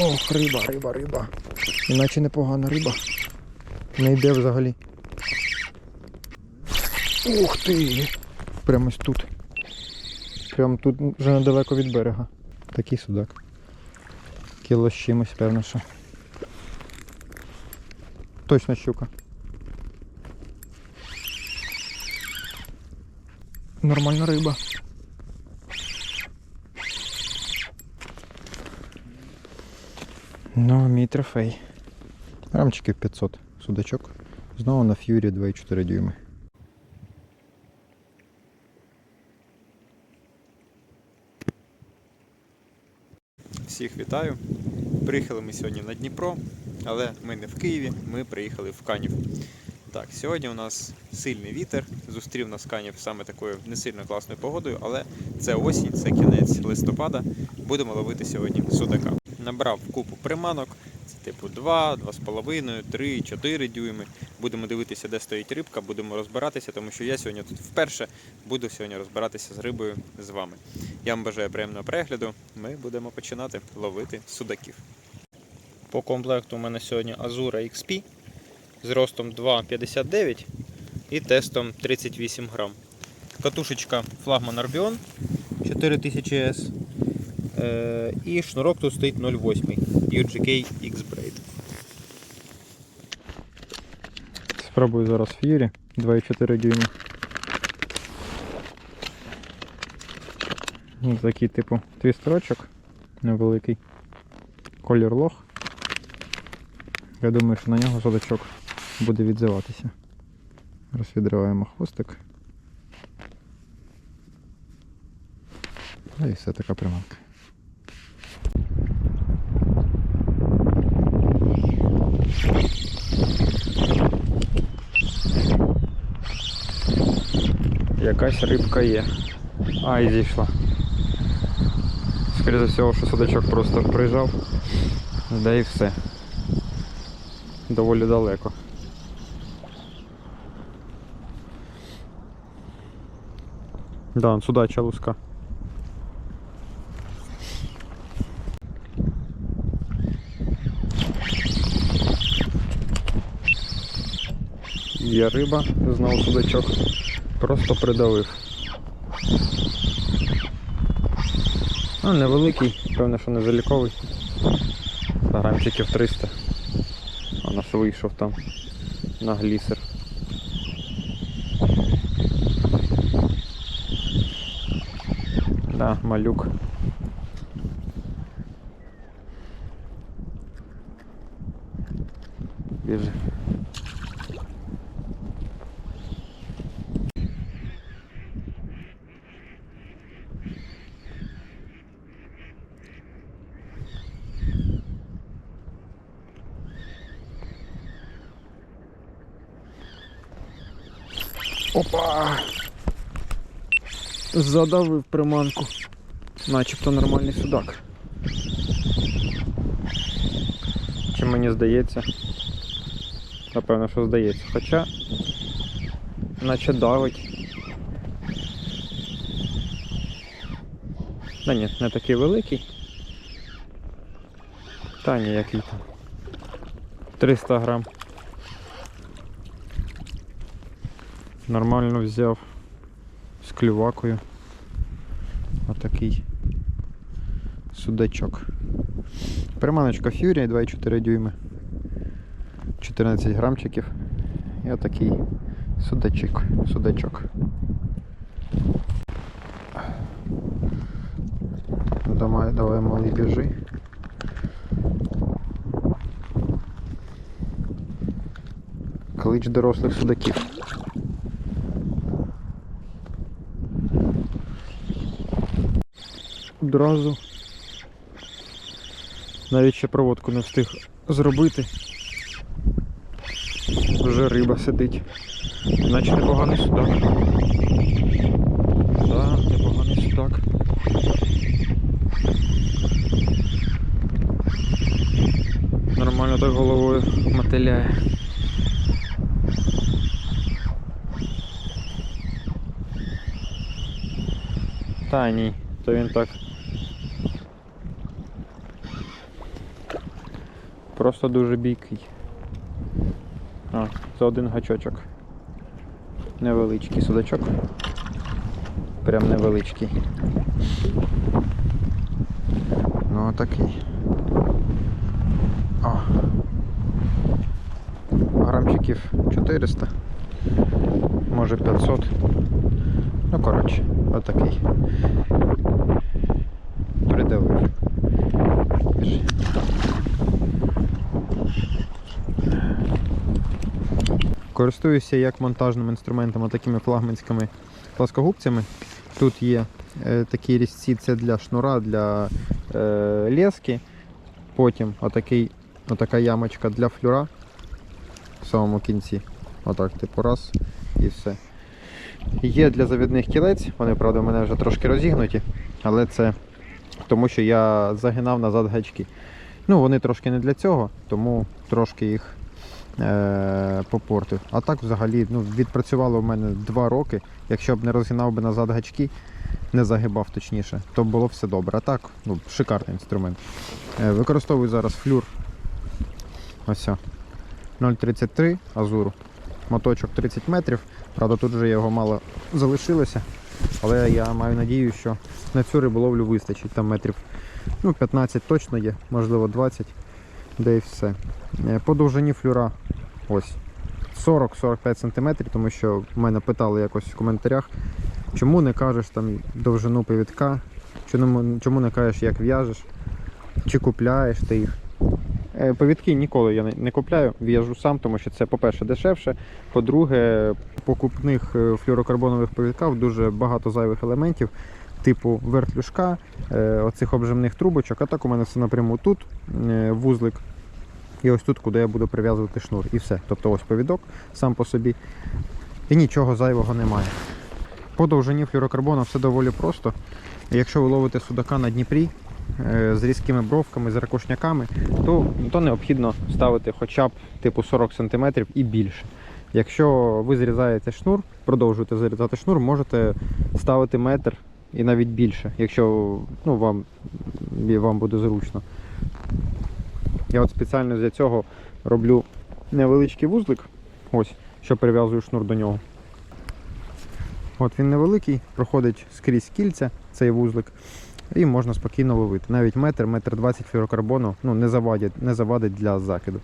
Ох, риба, риба, риба. Іначе непогана риба. Не йде взагалі. Ух ти! Прямо ось тут. Прямо тут вже недалеко від берега. Такий судак. Кіло з чимось, певно, що. Точно щука. Нормальна риба. Ну, мій трофей. Рамчиків 500 судачок. Знову на ф'юрі 2,4 дюйми. Всіх вітаю. Приїхали ми сьогодні на Дніпро, але ми не в Києві, ми приїхали в Канів. Так, сьогодні у нас сильний вітер. Зустрів нас Канів саме такою не сильно класною погодою, але це осінь, це кінець листопада. Будемо ловити сьогодні судака. Набрав купу приманок, це типу 2, 2,5, 3, 4 дюйми. Будемо дивитися, де стоїть рибка, будемо розбиратися, тому що я сьогодні тут вперше буду сьогодні розбиратися з рибою з вами. Я вам бажаю приємного перегляду. Ми будемо починати ловити судаків. По комплекту у мене сьогодні Azura XP з ростом 2,59 і тестом 38 грам. Катушечка флагман Arbion 4000 S. Е, і шнурок тут стоїть 0,8 UGK X-Braid. Спробую зараз ф'юрі 2,4 дюйми. Ось Такий типу твістерочок невеликий. Колір лох. Я думаю, що на нього судачок буде відзиватися. Розвідриваємо хвостик. Ну і все така приманка. Якась рибка є. Ай, зійшла. Скоріше за всього, що судачок просто прижав. Да і все. Доволі далеко. Да, он судача луска. Є риба, знову судачок. Просто придавив. А, невеликий, певно, що не заліковий. Грамчиків 300. А наш вийшов там на глісер. Да, малюк. Біжи. Опа! Задавив приманку. Начебто нормальний судак. Чи мені здається? Напевно, що здається. Хоча наче давить. Та ні, не такий великий. Та ні, який там. 300 грам. Нормально взяв з клювакою. Отакий судачок. Приманочка Fury 2,4 дюйми. 14 грамчиків. І отакий судачок. судачок. Давай, давай малий біжи. Клич дорослих судаків. Одразу. Навіть ще проводку не встиг зробити. Вже риба сидить. Наче непоганий судак. Так, непоганий судак. Нормально так головою мотиляє. Та ні, то він так просто дуже бійкий. А, це один гачочок. Невеличкий судачок. Прям невеличкий. Ну такий. О. Грамчиків 400. Може 500. Ну коротше, отакий. Придавив. Біжи. Користуюся як монтажним інструментом, такими флагманськими пласкогубцями. Тут є е, такі різці, це для шнура, для е, лески. Потім отакий, отака ямочка для флюра в самому кінці. Отак, типу, раз і все. Є для завідних кілець, вони, правда, в мене вже трошки розігнуті, але це тому, що я загинав назад гачки. Ну, вони трошки не для цього, тому трошки їх е- попортив. А так взагалі ну, відпрацювало в мене 2 роки. Якщо б не розгинав би назад гачки, не загибав точніше, то було все добре. А так, ну, шикарний інструмент. Е, використовую зараз флюр. Ось. 0,33 азуру. Моточок 30 метрів. Правда, тут вже його мало залишилося. Але я маю надію, що на цю риболовлю вистачить. Там метрів ну, 15 точно є, можливо 20, де і все. Е, По довжині флюра ось 40-45 см, тому що мене питали якось в коментарях, чому не кажеш там довжину повідка, чому, не кажеш, як в'яжеш, чи купляєш ти їх. Е, Повідки ніколи я не- не купляю, в'яжу сам, тому що це, по-перше, дешевше. По-друге, покупних е, флюрокарбонових повідках дуже багато зайвих елементів, типу вертлюжка, е, оцих обжимних трубочок, а так у мене все напряму тут, е, вузлик. І ось тут, куди я буду прив'язувати шнур. І все. Тобто ось повідок сам по собі. І нічого зайвого немає. По довжині флюрокарбону все доволі просто. Якщо ви ловите судака на Дніпрі е, з різкими бровками, з ракушняками, то, то необхідно ставити хоча б типу 40 см і більше. Якщо ви зрізаєте шнур, продовжуєте зрізати шнур, можете ставити метр і навіть більше, якщо ну, вам, вам буде зручно. Я от спеціально для цього роблю невеличкий вузлик, ось, що прив'язую шнур до нього. От він невеликий, проходить скрізь кільця цей вузлик, і можна спокійно ловити. Навіть метр, метр двадцять флюрокарбону ну, не, завадять, не завадить для закиду.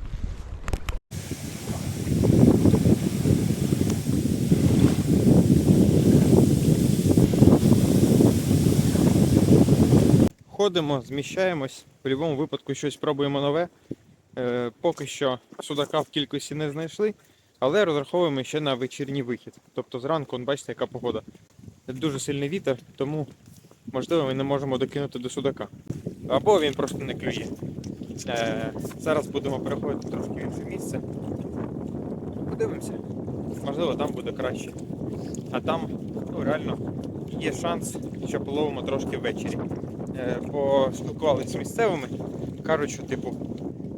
Ходимо, зміщаємось, в будь-якому випадку щось пробуємо нове. Е, поки що судака в кількості не знайшли, але розраховуємо ще на вечірній вихід. Тобто зранку, он, бачите, яка погода. Дуже сильний вітер, тому можливо ми не можемо докинути до судака. Або він просто не клює. Е, зараз будемо переходити трошки в інше місце. Подивимося. Можливо, там буде краще. А там, ну реально, є шанс, що половимо трошки ввечері. Е, поспілкувалися з місцевими. Кажуть, що типу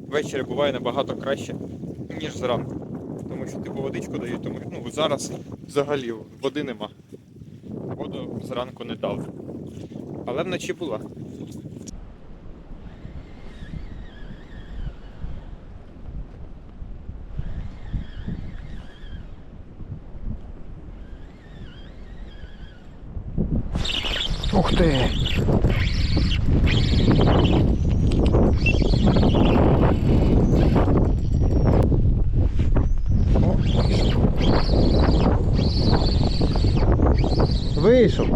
ввечері буває набагато краще, ніж зранку. Тому що типу водичку дають, тому ну, зараз взагалі води нема. Воду зранку не дали. Але вночі була. Ух ти! О, вийшов.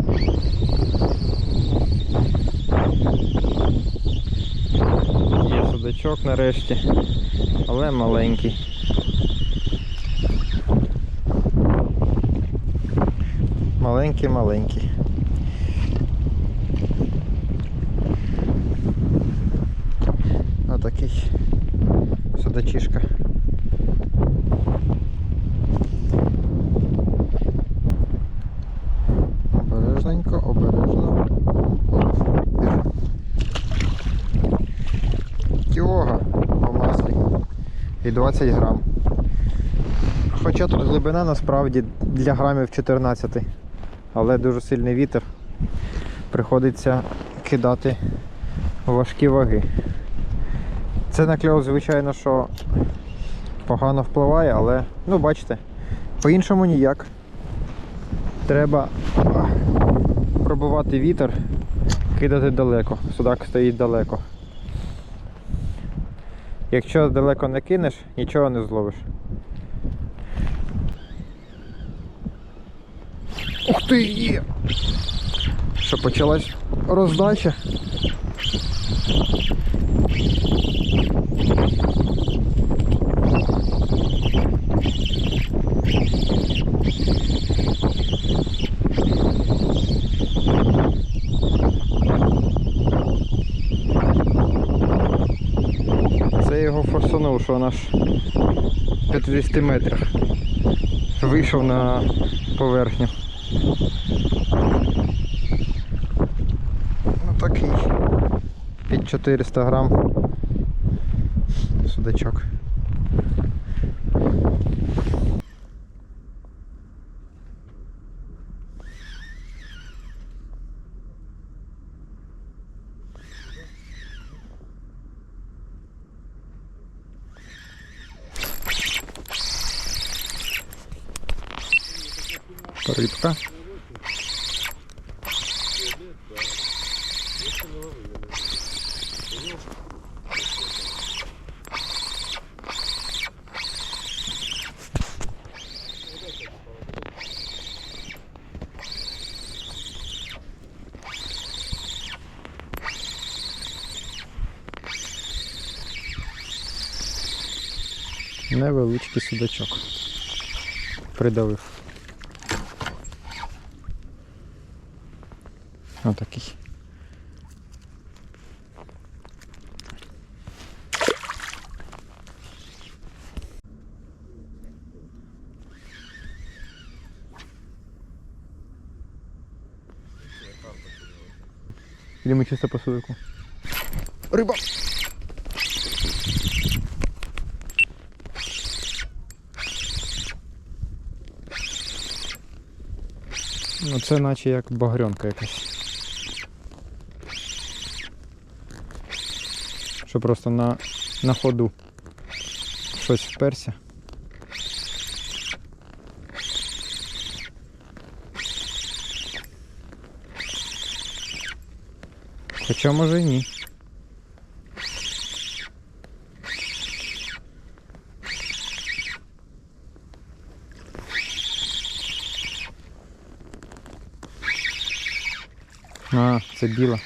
Є судачок нарешті, але маленький. Маленький, маленький. Отакий судачишка. 20 грам. Хоча тут глибина насправді для грамів 14, але дуже сильний вітер. Приходиться кидати важкі ваги. Це на кльов, звичайно, що погано впливає, але ну бачите, по-іншому ніяк. Треба пробувати вітер, кидати далеко. Судак стоїть далеко. Якщо далеко не кинеш, нічого не зловиш. Ух ти є! Що почалась роздача? Це його що наш 50 метрах вийшов на поверхню. Ну такий. Під 400 грам судачок. Рибка. Невеличкий судачок. Придавив. Отакий. Йдемо чисто по судику. Риба! Ну це наче як багрьонка якась. Що просто на, на ходу щось вперся. Хоча може і ні. це біла.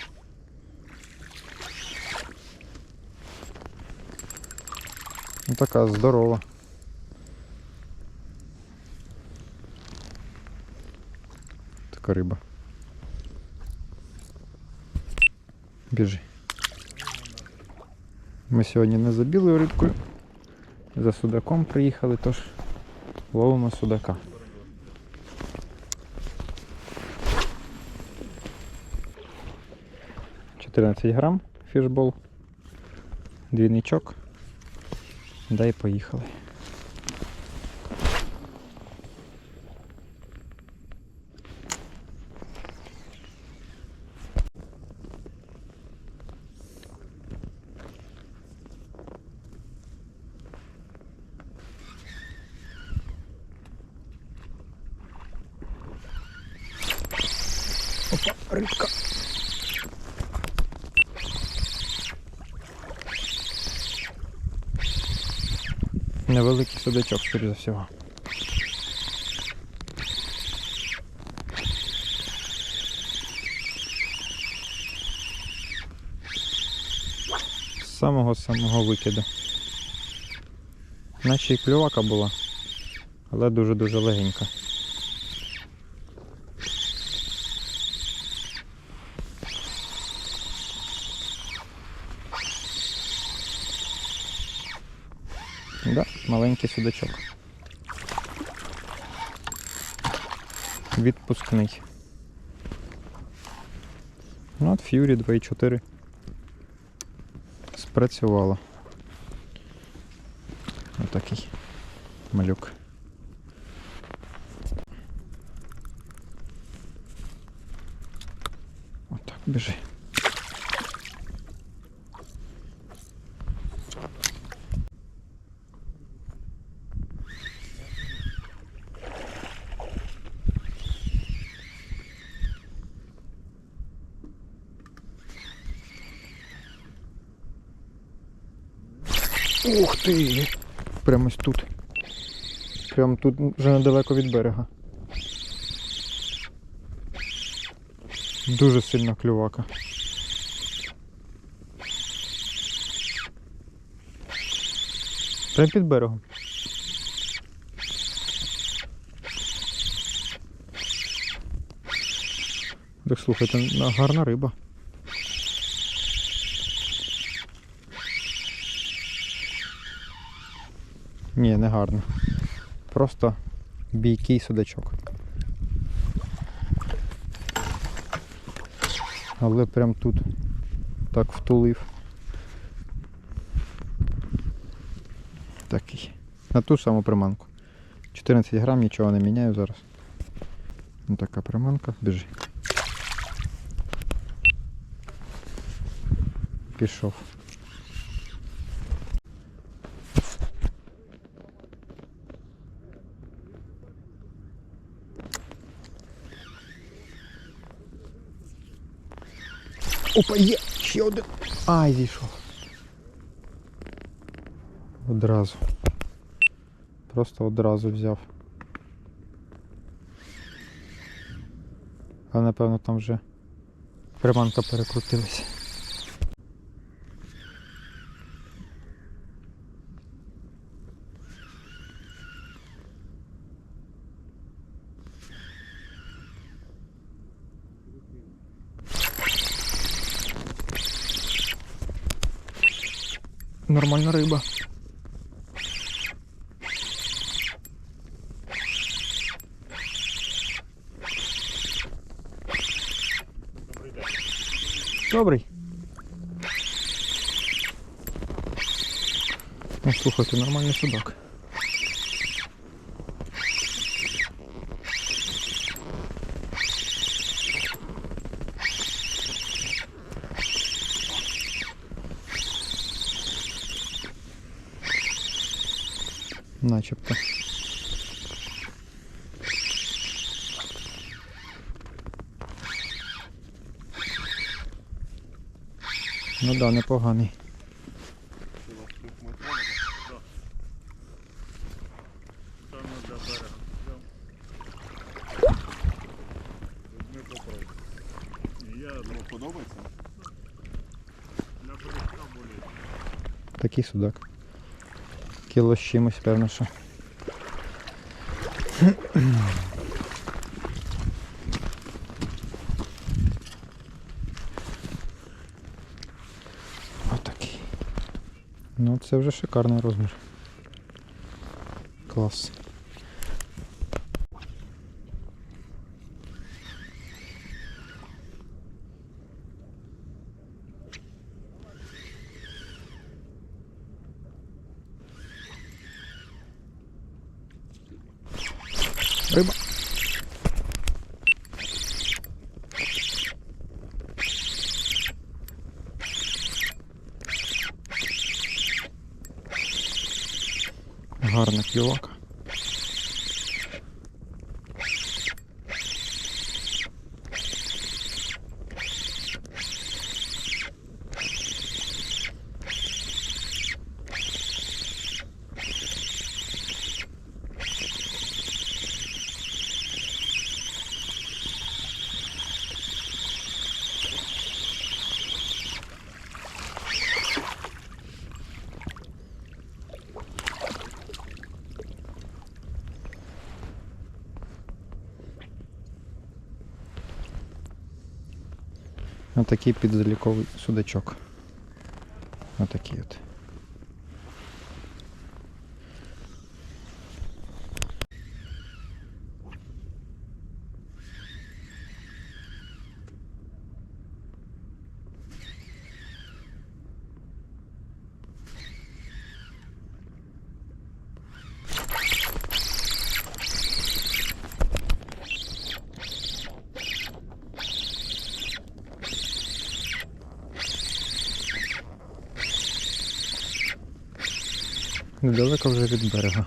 Ну така здорова. Така риба. Біжи. Ми сьогодні не за білою рибкою, за судаком приїхали, тож ловимо судака. Чотирнадцять грам фішбол, двійничок. Дай поїхали. Опа, рибка. Невеликий судачок, скоріше за всього. Самого самого викиду. Наче і клювака була, але дуже-дуже легенька. Да, маленький судачок. Відпускний. Ну, от Fury 2.4 спрацювало. Отакий малюк. Отак, біжи. Ось тут. Прямо тут вже недалеко від берега. Дуже сильна клювака. Прямо під берегом. Так слухайте, гарна риба. Ні, не гарно. Просто бійкий судачок. Але прям тут так втулив. Такий. На ту саму приманку. 14 грам, нічого не міняю зараз. Ось така приманка, біжи. Пішов. Опа, є! Ще один. Ай, зійшов. Одразу. Просто одразу взяв. Але напевно там вже приманка перекрутилася. Нормальна риба. Добрий. Ну, слухайте, нормальний судак. Начебто. Ну да, непоганий. Подобається? Такий судак. Кіло з чимось, певно, що. Отакий. Ну, це вже шикарний розмір. Клас. Риба. Гарна клювака. Отакий підзаліковий судачок. Отакий от. від берега.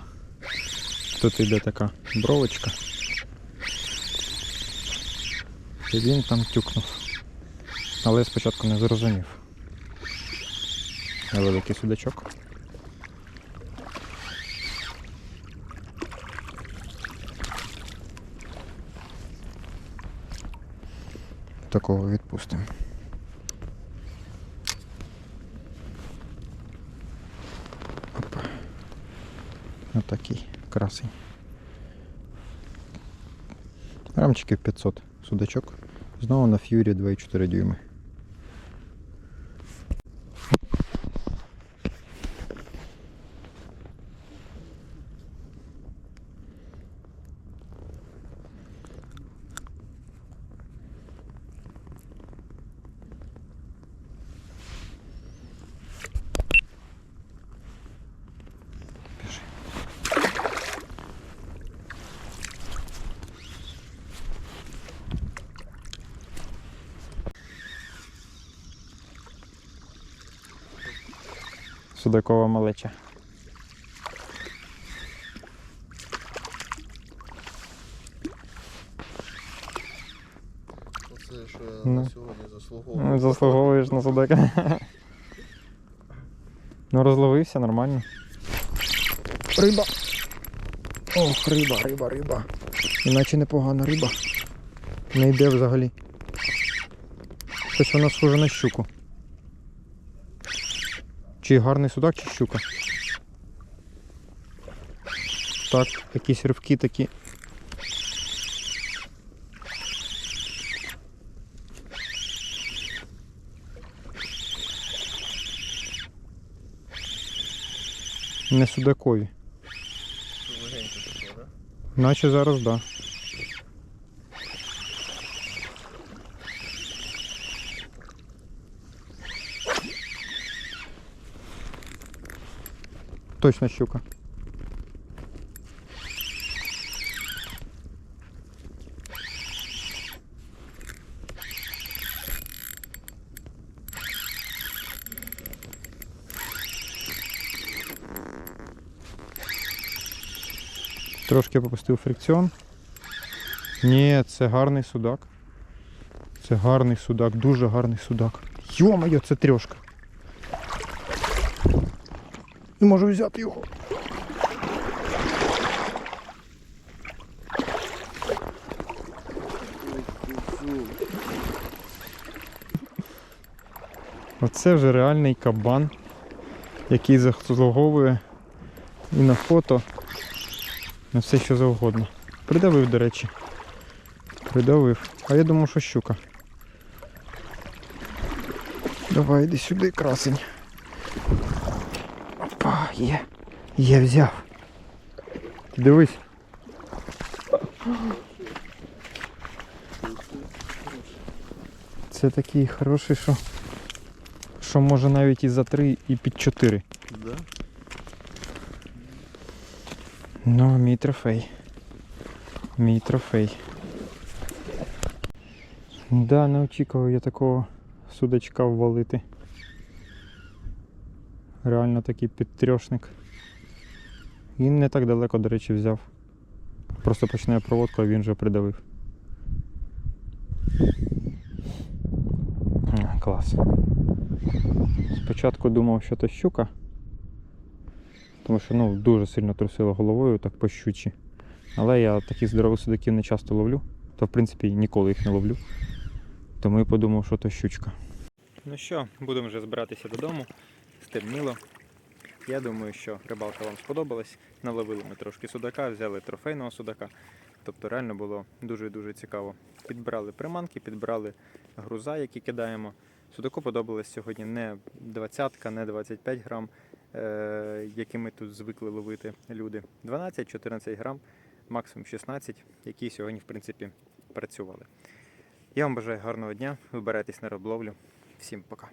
Тут йде така бровочка. І він там тюкнув. Але я спочатку не зрозумів. великий судачок. Такого відпустимо. Отакий красень. Рамчиків 500 судачок. Знову на ф'юрі 2,4 дюйми. Судакова малеча. Оце що Ну. на сьогодні заслуговую. Ну, Заслуговуєш на судака. Ну, розловився нормально. Риба. Ох, риба, риба, риба. Іначе непогана риба. Не йде взагалі. Щось воно схоже на щуку. Чи гарний судак, чи щука. Так, якісь ривки такі. Не судакові. Наче зараз да. Точно щука. Трошки попустив фрикціон. Ні, це гарний судак. Це гарний судак, дуже гарний судак. Йо-моє, це трьошка. Не можу взяти його. Оце вже реальний кабан, який заслуговує і на фото, на все що завгодно. Придавив, до речі. Придавив. А я думав, що щука. Давай йди сюди, красень. Опа, є. Є взяв. Дивись. Це такий хороший, що, що може навіть і за три, і під чотири. Да? Ну, мій трофей. Мій трофей. Да, не очікував я такого судачка ввалити. Реально такий підтрьошник. Він не так далеко, до речі, взяв. Просто починає проводку, а він вже придавив. А, клас. Спочатку думав, що то щука. Тому що ну, дуже сильно трусило головою, так по щучі. Але я таких здорових судаків не часто ловлю, то в принципі ніколи їх не ловлю. Тому і подумав, що то щучка. Ну що, будемо вже збиратися додому. Стемніло. Я думаю, що рибалка вам сподобалась. Наловили ми трошки судака, взяли трофейного судака. Тобто реально було дуже-дуже цікаво. Підбирали приманки, підбирали груза, які кидаємо. Судаку подобалось сьогодні не 20, не 25 грам, е, які ми тут звикли ловити люди. 12-14 грам, максимум 16, які сьогодні, в принципі, працювали. Я вам бажаю гарного дня, вибирайтесь на риболовлю. Всім пока.